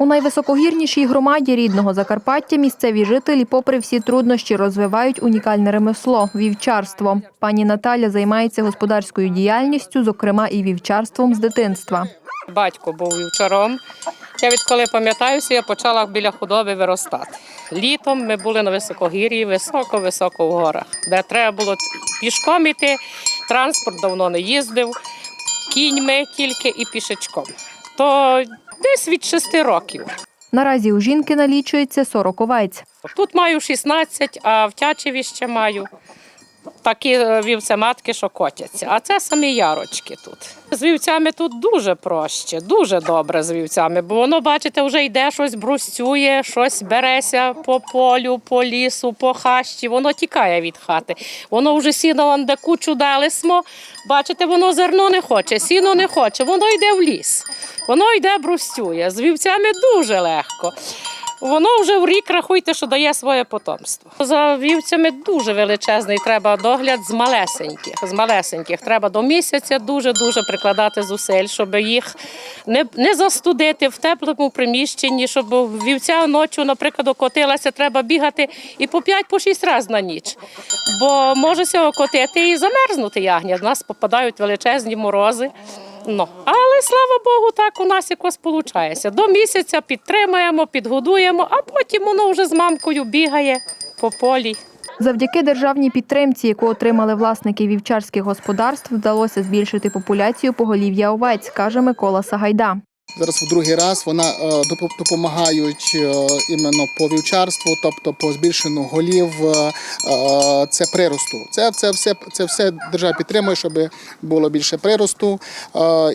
У найвисокогірнішій громаді рідного Закарпаття місцеві жителі, попри всі труднощі, розвивають унікальне ремесло вівчарство. Пані Наталя займається господарською діяльністю, зокрема і вівчарством з дитинства. Батько був вівчаром. Я відколи пам'ятаюся, я почала біля худоби виростати. Літом ми були на високогір'ї, високо-високо в горах, де треба було пішком іти, транспорт давно не їздив, кіньми тільки і пішечком. То десь від шести років. Наразі у жінки налічується 40 овець. Тут маю 16, а в Тячеві ще маю такі е, вівцематки, що котяться. А це самі ярочки тут. З вівцями тут дуже проще, дуже добре з вівцями, бо воно, бачите, вже йде щось брустює, щось береся по полю, по лісу, по хащі, воно тікає від хати. Воно вже сіно де кучу дали смо. Бачите, воно зерно не хоче, сіно не хоче, воно йде в ліс. Воно йде брустює. З вівцями дуже легко. Воно вже в рік рахуйте, що дає своє потомство. За вівцями дуже величезний треба догляд з малесеньких. З малесеньких треба до місяця дуже дуже прикладати зусиль, щоб їх не, не застудити в теплому приміщенні, щоб вівця ночі, наприклад, окотилася, треба бігати і по 5-6 разів на ніч. Бо може ся окотити і замерзнути ягня. В нас попадають величезні морози. Ну, але слава Богу, так у нас якось виходить. До місяця підтримуємо, підгодуємо, а потім воно вже з мамкою бігає по полі. Завдяки державній підтримці, яку отримали власники вівчарських господарств, вдалося збільшити популяцію поголів'я овець, каже Микола Сагайда. Зараз в другий раз вона е, допомагають е, іменно по вівчарству, тобто по збільшенню голів. е, Це приросту. Це, це все це все держава підтримує, щоб було більше приросту.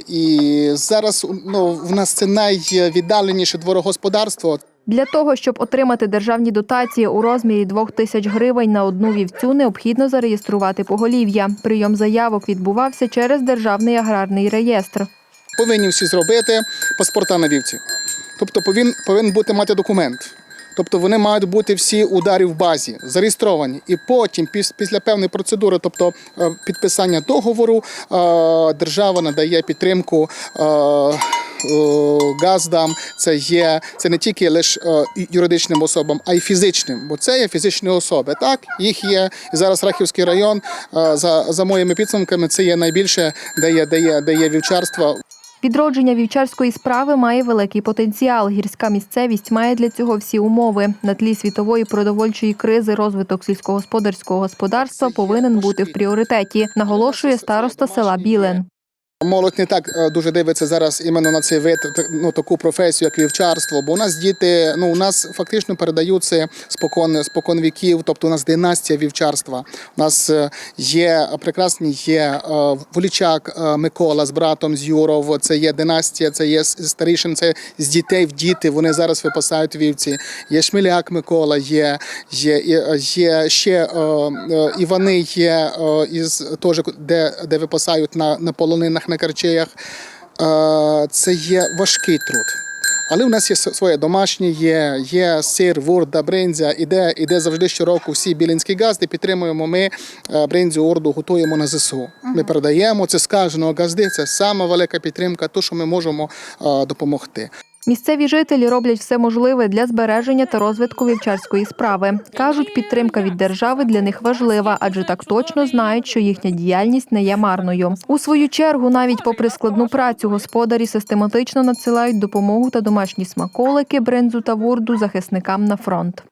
І зараз ну, в нас це найвіддаленіше дворогосподарство. Для того, щоб отримати державні дотації у розмірі 2 тисяч гривень на одну вівцю, необхідно зареєструвати поголів'я. Прийом заявок відбувався через Державний аграрний реєстр. Повинні всі зробити паспорта на вівці. Тобто повинен, повинен бути мати документ. Тобто вони мають бути всі ударі в базі, зареєстровані. І потім, піс- після певної процедури, тобто е, підписання договору, е, держава надає підтримку. е, Газдам це є це не тільки лише юридичним особам, а й фізичним, бо це є фізичні особи. Так їх є і зараз Рахівський район. За, за моїми підсумками, це є найбільше, де є, де є, де є вівчарство. Відродження вівчарської справи має великий потенціал. Гірська місцевість має для цього всі умови. На тлі світової продовольчої кризи розвиток сільськогосподарського господарства повинен бути в пріоритеті, наголошує староста села Білен. Молодь не так е, дуже дивиться зараз іменно на цей вид, ну таку професію, як вівчарство. Бо у нас діти, ну у нас фактично передаються спокон, спокон віків, тобто у нас династія вівчарства. У нас е, є прекрасні є е, Волічак Микола з братом з Юров. Це є династія, це є старішин, це з дітей в діти. Вони зараз випасають вівці. Є Шмеляк Микола, є, є, є, ще Івани є із теж, де, де випасають на, на полонинах, на карчеях. Е, Це є важкий труд. Але у нас є своє домашнє, є, є сир, ворда, бринзя. Іде, іде завжди щороку всі білінські газди. Підтримуємо ми е, бринзю, орду, готуємо на ЗСУ. Ми передаємо це скаженого газди. Це сама велика підтримка, то що ми можемо е, допомогти. Місцеві жителі роблять все можливе для збереження та розвитку вівчарської справи. Кажуть, підтримка від держави для них важлива, адже так точно знають, що їхня діяльність не є марною. У свою чергу, навіть попри складну працю, господарі систематично надсилають допомогу та домашні смаколики, бринзу та вурду захисникам на фронт.